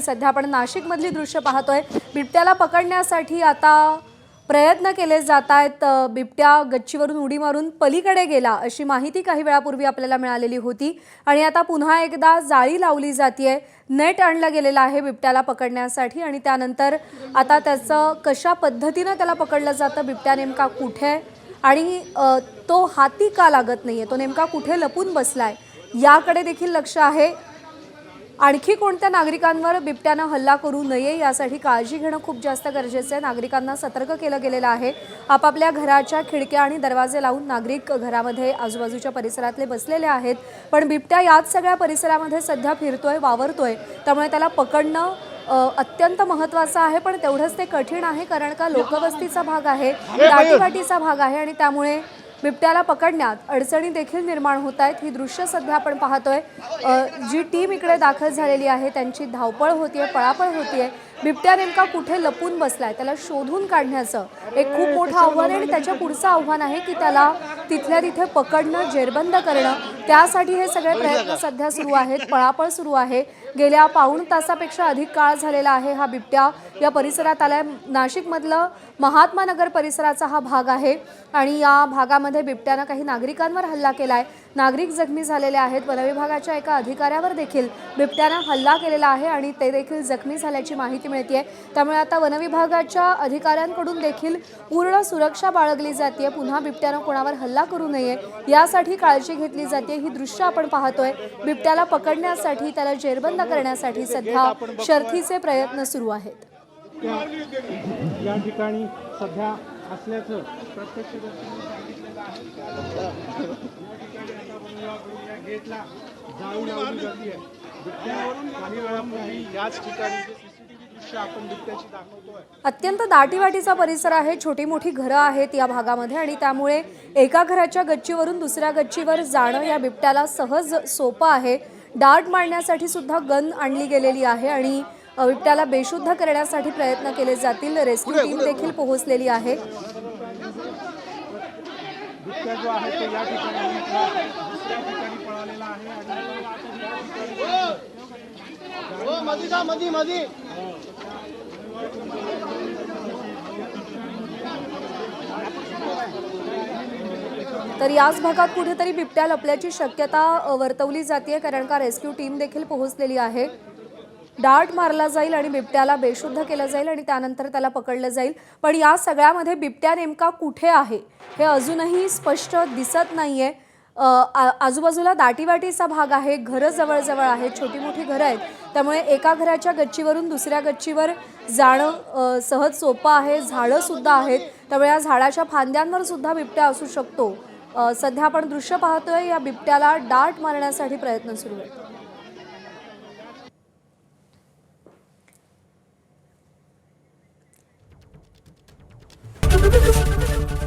आणि सध्या आपण नाशिकमधली दृश्य पाहतोय. बिबट्याला पकडण्यासाठी आता प्रयत्न केले जात आहेत बिबट्या गच्चीवरून उडी मारून पलीकडे गेला अशी माहिती काही वेळापूर्वी आपल्याला मिळालेली होती. आणि आता पुन्हा एकदा जाळी लावली जाते नेट आणलं गेलेलं आहे बिबट्याला पकडण्यासाठी आणि त्यानंतर आता त्याचं कशा पद्धतीनं त्याला पकडलं जातं बिबट्या नेमका कुठे? आहे आणि तो हाती का लागत नाही आहे तो नेमका कुठे लपून बसला आहे याकडे देखील लक्ष आहे. आणखी कोणत्या नागरिकांवर बिबट्यानं हल्ला करू नये यासाठी काळजी घेणं खूप जास्त गरजेचं आहे. नागरिकांना सतर्क केलं गेलेलं आहे. आपापल्या घराच्या खिडक्या आणि दरवाजे लावून नागरिक घरामध्ये आजूबाजूच्या परिसरातले बसलेले आहेत. पण बिबट्या याच सगळ्या परिसरामध्ये सध्या फिरतोय वावरतोय. त्यामुळे त्याला पकडणं अत्यंत महत्त्वाचं आहे. पण तेवढंच ते कठीण आहे कारण का लोकवस्तीचा भाग आहे दाटीवाटीचा भाग आहे आणि त्यामुळे बिबट्याला पकडण्यात अडचणी देखील निर्माण होत आहेत. ही दृश्य सध्या आपण पाहतोय. जी टीम इकडे दाखल झालेली आहे त्यांची धावपळ होतीये पळापळ होतीये. बिबट्या नेमका कुठे लपून बसलाय त्याला शोधून काढण्याचं एक खूप मोठं आव्हान आहे आणि त्याच्या पुढचं आव्हान आहे की त्याला तिथल्या तिथे पकडणं जेरबंद करणं. त्यासाठी हे सगळे प्रयत्न सध्या सुरू आहेत पळापळ सुरू आहे. गेल्या पाऊण तासापेक्षा अधिक काळ झालेला आहे हा बिबट्या. या परिसरात आलाय. नाशिकमधलं महात्मा नगर परिसराचा हा भाग आहे आणि या भागामध्ये बिबट्यानं काही नागरिकांवर हल्ला केलाय. नागरिक जखमी झालेले आहेत. वनविभागाच्या एका अधिकाऱ्यावर देखील बिबट्यानं हल्ला केलेला आहे आणि ते देखील जखमी झाल्याची माहिती मिळते त्यामुळे आता वनविभागाच्या अधिकाऱ्यांकडून देखील पूर्ण सुरक्षा बाळगली जाते पुन्हा बिबट्यानं कोणावर हल्ला करू नये यासाठी काळजी घेतली जाते ही दृश्य आपण पाहतोय. बिबट्याला पकडण्यासाठी त्याला जेरबंद करण्यासाठी सध्या शर्थीचे प्रयत्न सुरू आहेत. या ठिकाणी सध्या असल्याचं अत्यंत दाटीवाटीचा परिसर आहे छोटी मोठी घरं आहेत या भागामध्ये आणि त्यामुळे एका घराच्या गच्चीवरून दुसऱ्या गच्चीवर जाणं या बिबट्याला सहज सोपं आहे. डार्ट मारण्यासाठी सुद्धा गन आणली गेलेली आहे आणि बिबट्याला बेशुद्ध करण्यासाठी प्रयत्न केले जातील. रेस्क्यू टीम देखील पोहोचलेली आहे. बिबट्या जो आहे तो या ठिकाणी दुसऱ्या ठिकाणी पळालेला आहे आणि तर याच भागात कुठेतरी बिबट्या लपल्याची शक्यता वर्तवली जाते कारण का रेस्क्यू टीम देखील पोहोचलेली आहे. डार्ट मारला जाईल आणि बिबट्याला बेशुद्ध केलं जाईल आणि त्यानंतर त्याला पकडलं जाईल. पण या सगळ्यामध्ये बिबट्या नेमका कुठे आहे हे अजूनही स्पष्ट दिसत नाही आहे आ- आजूबाजूला दाटीवाटीचा भाग आहे घरं जवळजवळ आहेत छोटी मोठी घरं आहेत. त्यामुळे एका घराच्या गच्चीवरून दुसऱ्या गच्चीवर जाणं सहज सोपं आहे झाडंसुद्धा आहेत. त्यामुळे या झाडाच्या फांद्यांवर सुद्धा बिबट्या असू शकतो. सध्या आपण दृश्य पाहतोय या बिबट्याला डार्ट मारण्यासाठी प्रयत्न सुरू आहेत.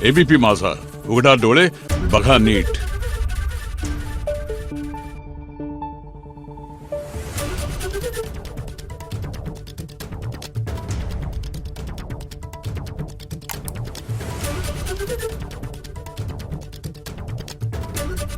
एबीपी माझा. उघडा डोळे बघा नीट.